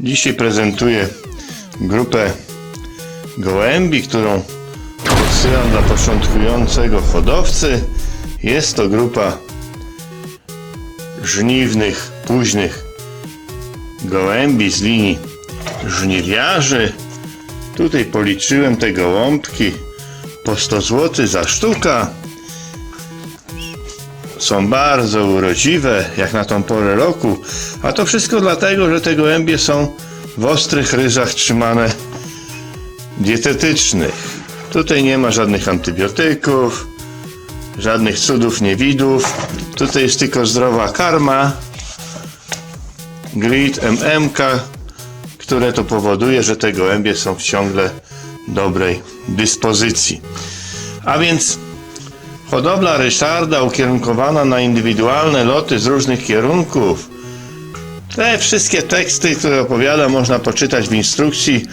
Dzisiaj prezentuję grupę gołębi, którą odsyłam dla początkującego hodowcy. Jest to grupa żniwnych, późnych gołębi z linii żniwiarzy. Tutaj policzyłem te gołąbki po 100 zł za sztuka. Są bardzo urodziwe, jak na tą porę roku, a to wszystko dlatego, że te gołębie są w ostrych ryżach trzymane dietetycznych. Tutaj nie ma żadnych antybiotyków, żadnych cudów niewidów. Tutaj jest tylko zdrowa karma, grid, MMK, które to powoduje, że te gołębie są w ciągle dobrej dyspozycji. A więc hodowla Ryszarda ukierunkowana na indywidualne loty z różnych kierunków. Te wszystkie teksty, które opowiadam, można poczytać w instrukcji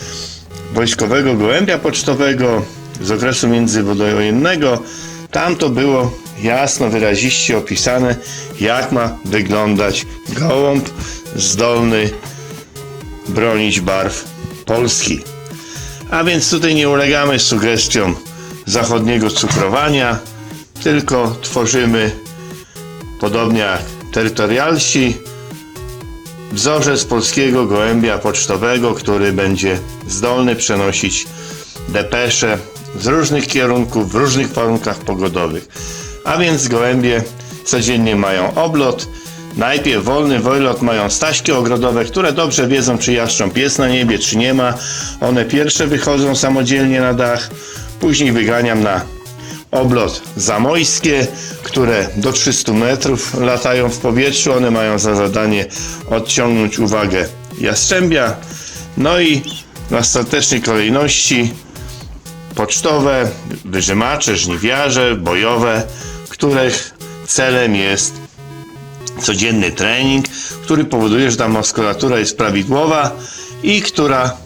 wojskowego gołębia pocztowego z okresu międzywojennego. Tam to było jasno, wyraziście opisane, jak ma wyglądać gołąb zdolny bronić barw Polski. A więc tutaj nie ulegamy sugestiom zachodniego cukrowania, tylko tworzymy, podobnie jak terytorialsi, wzorzec polskiego gołębia pocztowego, który będzie zdolny przenosić depesze z różnych kierunków, w różnych warunkach pogodowych. A więc gołębie codziennie mają oblot. Najpierw wolny wojlot mają staśki ogrodowe, które dobrze wiedzą, czy jaszcząb jest na niebie, czy nie ma. One pierwsze wychodzą samodzielnie na dach, później wyganiam na oblot zamojskie, które do 300 metrów latają w powietrzu. One mają za zadanie odciągnąć uwagę jastrzębia. No i w ostatecznej kolejności pocztowe, wyżymacze, żniwiarze, bojowe, których celem jest codzienny trening, który powoduje, że ta muskulatura jest prawidłowa i która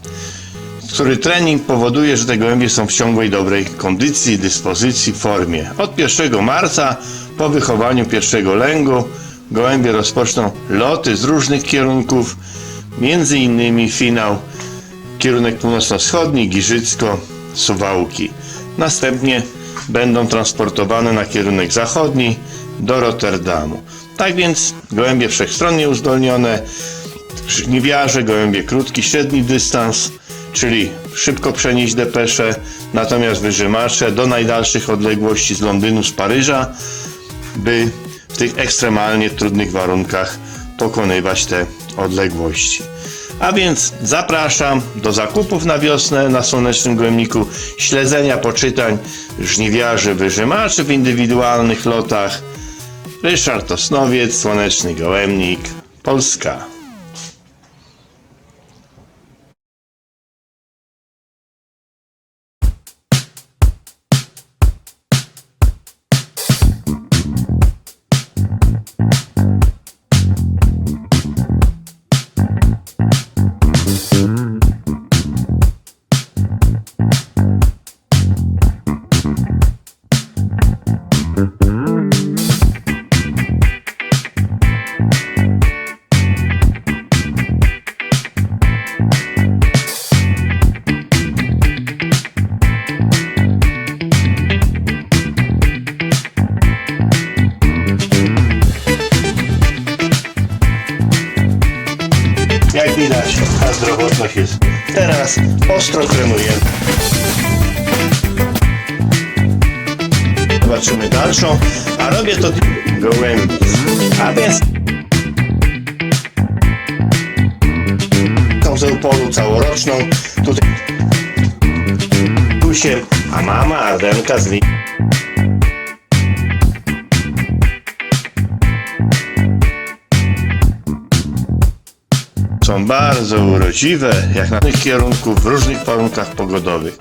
który trening powoduje, że te gołębie są w ciągłej dobrej kondycji, dyspozycji, formie. Od 1 marca po wychowaniu pierwszego lęgu gołębie rozpoczną loty z różnych kierunków, między innymi finał kierunek północno-wschodni, Giżycko, Suwałki. Następnie będą transportowane na kierunek zachodni do Rotterdamu. Tak więc gołębie wszechstronnie uzdolnione, żniwiarze, gołębie krótki, średni dystans, czyli szybko przenieść depesze, natomiast wyżymacze do najdalszych odległości z Londynu, z Paryża, by w tych ekstremalnie trudnych warunkach pokonywać te odległości. A więc zapraszam do zakupów na wiosnę na Słonecznym Gołębniku, śledzenia poczytań żniwiarzy, wyżymaczy w indywidualnych lotach. Ryszard Osnowiec, Słoneczny Gołębnik, Polska. Jak widać, ta zdrowotność jest teraz ostro kremuje. Zobaczymy dalszą, a robię to gołębi. A więc tą zeupolu całoroczną, tutaj tu się, a mama Ardenka z są bardzo urodziwe, jak na tych kierunków, w różnych warunkach pogodowych.